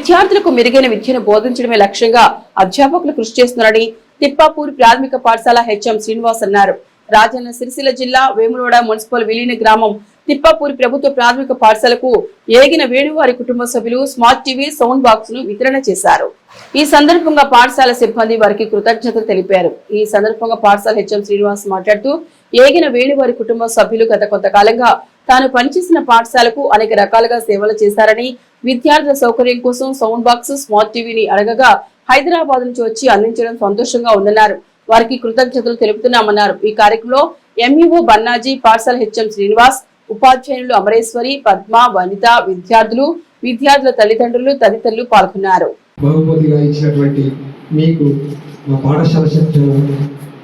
విద్యార్థులకు మెరుగైన విద్యను బోధించడమే లక్ష్యంగా అధ్యాపకులు కృషి చేస్తున్నారని తిప్పాపూర్ ప్రాథమిక పాఠశాల హెచ్ఎం శ్రీనివాస్ అన్నారు. రాజన్న సిరిసిల్ల జిల్లా వేములవాడ మున్సిపల్ విలీన గ్రామం తిప్పాపూరి ప్రభుత్వ ప్రాథమిక పాఠశాలకు ఏగిన వేణువారి కుటుంబ సభ్యులు స్మార్ట్ టీవీ సౌండ్ బాక్స్ను వితరణ చేశారు. ఈ సందర్భంగా పాఠశాల సిబ్బంది వారికి కృతజ్ఞతలు తెలిపారు. ఈ సందర్భంగా పాఠశాల హెచ్ఎం శ్రీనివాస్ మాట్లాడుతూ ఏగిన వేణువారి కుటుంబ సభ్యులు గత కొంతకాలంగా తాను పనిచేసిన పాఠశాలకు అనేక రకాలుగా సేవలు చేశారని విద్యార్థుల సౌకర్యం కోసం సౌండ్ బాక్స్ స్మార్ట్ టీవీని అడగగా హైదరాబాద్ నుంచి వచ్చి అందించడం సంతోషంగా ఉందన్నారు. వారికి కృతజ్ఞతలు తెలుపుతున్నామన్నారు. ఈ కార్యక్రమంలో ఎంఈఓ బన్నాజీ పాఠశాల హెచ్ఎం శ్రీనివాస్ ఉపాధ్యాయులు అమరేశ్వరి పద్మ వనిత విద్యార్థులు విద్యార్థుల తల్లిదండ్రులు తదితరులు పాల్గొన్నారు. బహుమతిగా ఇచ్చినటువంటి మీకు మా పాఠశాల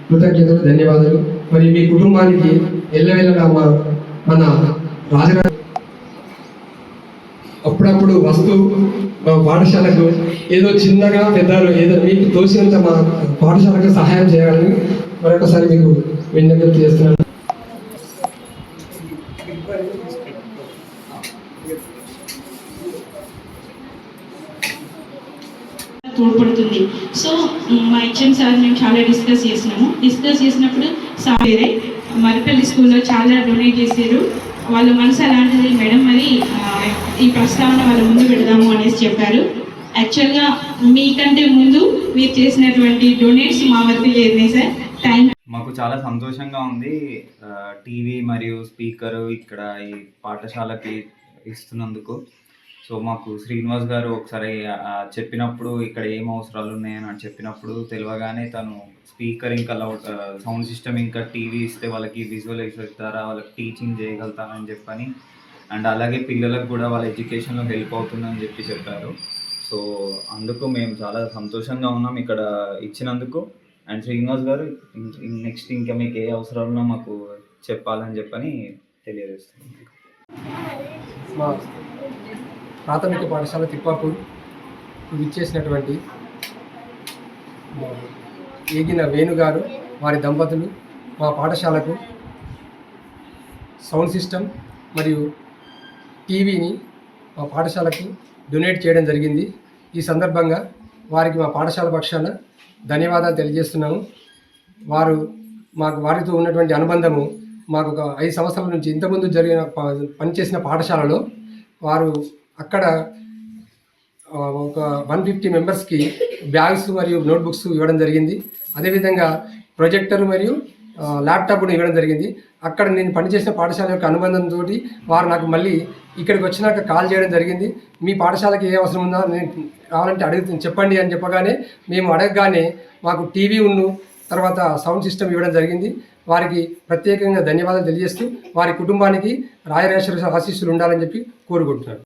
కృతజ్ఞతలు ధన్యవాదాలు. మరి మీ కుటుంబానికి ఎల్లవెల్లగా మన రాజగారి అప్పుడప్పుడు వస్తూ పాఠశాలకు ఏదో చిన్నగా పెద్దలు ఏదో మీకు తోచినంత మా పాఠశాలకు సహాయం చేయాలని మరొకసారి మీకు విజ్ఞప్తి చేస్తున్నాను. తోడ్పడుతుంది సో మా హెచ్ఎం సార్ మేము చాలా డిస్కస్ చేసినాము. డిస్కస్ చేసినప్పుడు సార్ వేరే మరిపల్లి స్కూల్లో చాలా డొనేట్ చేశారు. వాళ్ళ మనసు అలాంటిది మేడం. మరి ఈ ప్రస్తావన వాళ్ళ ముందు పెడదాము అనేసి చెప్పారు. యాక్చువల్గా మీకంటే ముందు మీరు చేసినటువంటి డొనేట్స్ మా వరకు లేదు సార్. థ్యాంక్ మాకు చాలా సంతోషంగా ఉంది. టీవీ మరియు స్పీకర్ ఇక్కడ ఈ పాఠశాలకి ఇస్తున్నందుకు. సో మాకు శ్రీనివాస్ గారు ఒకసారి చెప్పినప్పుడు ఇక్కడ ఏం అవసరాలు ఉన్నాయని అని చెప్పినప్పుడు తెలియగానే తను స్పీకర్ ఇంకా లౌడ్ సౌండ్ సిస్టమ్ ఇంకా టీవీ ఇస్తే వాళ్ళకి విజువలైజ్ ద్వారా వాళ్ళకి టీచింగ్ చేయగలుగుతానని చెప్పని అండ్ అలాగే పిల్లలకు కూడా వాళ్ళ ఎడ్యుకేషన్లో హెల్ప్ అవుతుందని చెప్పి చెప్పారు. సో అందుకు మేము చాలా సంతోషంగా ఉన్నాం ఇక్కడ ఇచ్చినందుకు. అండ్ శ్రీనివాస్ గారు నెక్స్ట్ ఇంకా మీకు ఏ అవసరాలు ఉన్నా మాకు చెప్పాలని చెప్పని తెలియజేస్తున్నాం. ప్రాథమిక పాఠశాల తిప్పాపూర్. ఇచ్చేసినటువంటి ఏగిన వేణుగారు వారి దంపతులు మా పాఠశాలకు సౌండ్ సిస్టమ్ మరియు టీవీని మా పాఠశాలకు డొనేట్ చేయడం జరిగింది. ఈ సందర్భంగా వారికి మా పాఠశాల పక్షాన ధన్యవాదాలు తెలియజేస్తున్నాము. వారు మాకు వారితో ఉన్నటువంటి అనుబంధము మాకు ఒక ఐదు సంవత్సరాల నుంచి ఇంతకుముందు జరిగిన ప- పనిచేసిన పాఠశాలలో వారు అక్కడ ఒక వన్ ఫిఫ్టీ మెంబర్స్కి బ్యాగ్స్ మరియు నోట్బుక్స్ ఇవ్వడం జరిగింది. అదేవిధంగా ప్రొజెక్టర్ మరియు ల్యాప్టాప్ను ల్యాప్టాప్ కూడా ఇవ్వడం జరిగింది. అక్కడ నేను పనిచేసిన పాఠశాల యొక్క అనుబంధంతో వారు నాకు మళ్ళీ ఇక్కడికి వచ్చినాక కాల్ చేయడం జరిగింది. మీ పాఠశాలకి ఏ అవసరం ఉందో నేను కావాలంటే అడుగు చెప్పండి అని చెప్పగానే మేము అడగగానే మాకు టీవీ ఉన్ను తర్వాత సౌండ్ సిస్టమ్ ఇవ్వడం జరిగింది. వారికి ప్రత్యేకంగా ధన్యవాదాలు తెలియజేస్తూ వారి కుటుంబానికి రాయరాశ్వర ఆశీస్సులు ఉండాలని చెప్పి కోరుకుంటున్నాను.